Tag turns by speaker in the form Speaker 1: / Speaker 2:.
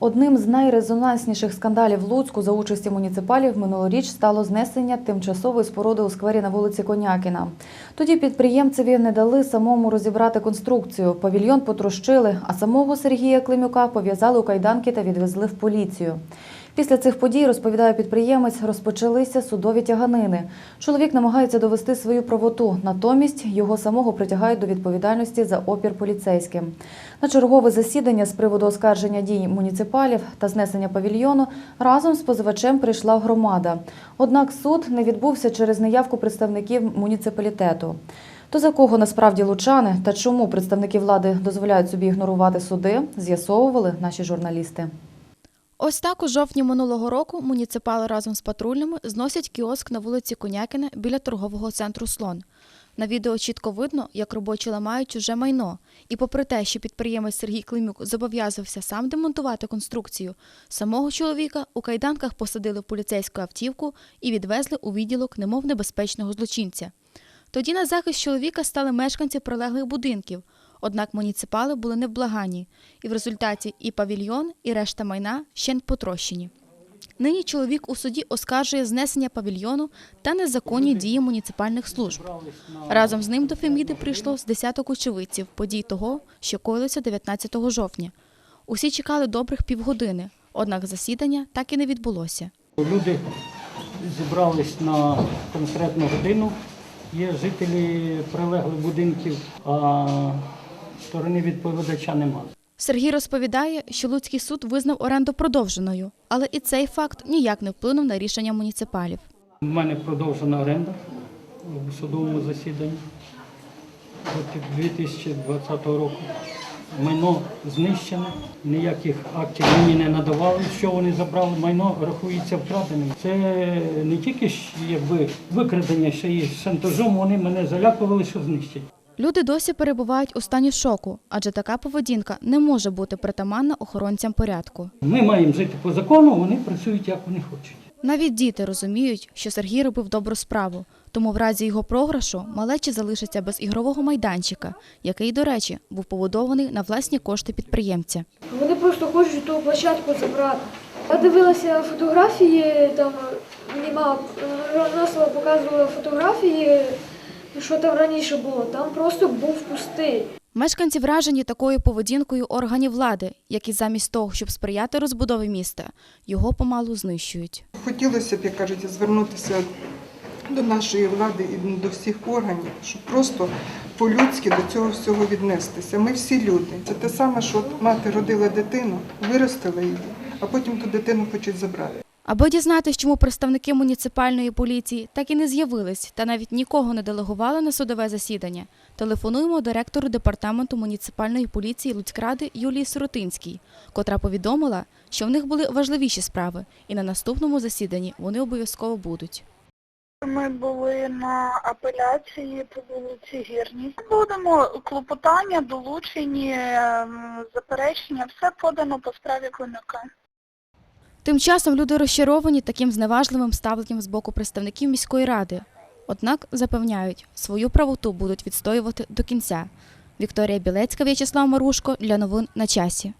Speaker 1: Одним з найрезонансніших скандалів Луцьку за участі муніципалів минулоріч стало знесення тимчасової споруди у сквері на вулиці Конякіна. Тоді підприємцеві не дали самому розібрати конструкцію. Павільйон потрощили, а самого Сергія Климюка пов'язали у кайданки та відвезли в поліцію. Після цих подій, розповідає підприємець, розпочалися судові тяганини. Чоловік намагається довести свою правоту, натомість його самого притягають до відповідальності за опір поліцейським. На чергове засідання з приводу оскарження дій муніципалів та знесення павільйону разом з позивачем прийшла громада. Однак суд не відбувся через неявку представників муніципалітету. То за кого насправді лучани та чому представники влади дозволяють собі ігнорувати суди, з'ясовували наші журналісти.
Speaker 2: Ось так у жовтні минулого року муніципали разом з патрульними зносять кіоск на вулиці Конякіна біля торгового центру Слон. На відео чітко видно, як робочі ламають чуже майно. І попри те, що підприємець Сергій Климюк зобов'язався сам демонтувати конструкцію, самого чоловіка у кайданках посадили в поліцейську автівку і відвезли у відділок немов небезпечного злочинця. Тоді на захист чоловіка стали мешканці прилеглих будинків. Однак муніципали були невблаганні, і в результаті і павільйон, і решта майна ще не потрощені. Нині чоловік у суді оскаржує знесення павільйону та незаконні дії муніципальних служб. Разом з ним до Феміди прийшло з десяток очевидців подій того, що коїлося 19 жовтня. Усі чекали добрих півгодини, однак засідання так і не відбулося.
Speaker 3: Люди зібрались на конкретну годину. Є жителі прилеглих будинків, а сторони відповідача немає.
Speaker 2: Сергій розповідає, що Луцький суд визнав оренду продовженою, але і цей факт ніяк не вплинув на рішення муніципалів.
Speaker 3: У мене продовжена оренда у судовому засіданні проти 2020 року. Майно знищене, ніяких актів мені не надавали. Що вони забрали, майно рахується вкраденим. Це не тільки якби викрадення, ще й шантажом вони мене залякували, що знищать.
Speaker 2: Люди досі перебувають у стані шоку, адже така поведінка не може бути притаманна охоронцям порядку.
Speaker 3: Ми маємо жити по закону, вони працюють як вони хочуть.
Speaker 2: Навіть діти розуміють, що Сергій робив добру справу, тому в разі його програшу малечі залишаться без ігрового майданчика, який, до речі, був побудований на власні кошти підприємця.
Speaker 4: Вони просто хочуть ту площадку забрати. Я дивилася фотографії, там мені мама е, показувала фотографії, що там раніше було. Там просто був пустий.
Speaker 2: Мешканці вражені такою поведінкою органів влади, які замість того, щоб сприяти розбудові міста, його помалу знищують.
Speaker 5: Хотілося б, як кажуть, звернутися до нашої влади і до всіх органів, щоб просто по-людськи до цього всього віднестися. Ми всі люди. Це те саме, що мати родила дитину, виростила її, а потім ту дитину хочуть забрати.
Speaker 2: Аби дізнатись, чому представники муніципальної поліції так і не з'явились та навіть нікого не делегували на судове засідання, телефонуємо директору департаменту муніципальної поліції Луцькради Юлії Сиротинській, котра повідомила, що в них були важливіші справи, і на наступному засіданні вони обов'язково будуть.
Speaker 6: Ми були на апеляції по вулиці Гірній. Будемо клопотання, долучені, ем, заперечення, все подано по справі Климюка.
Speaker 2: Тим часом люди розчаровані таким зневажливим ставленням з боку представників міської ради. Однак запевняють, свою правоту будуть відстоювати до кінця. Вікторія Білецька, В'ячеслав Марушко для новин на часі.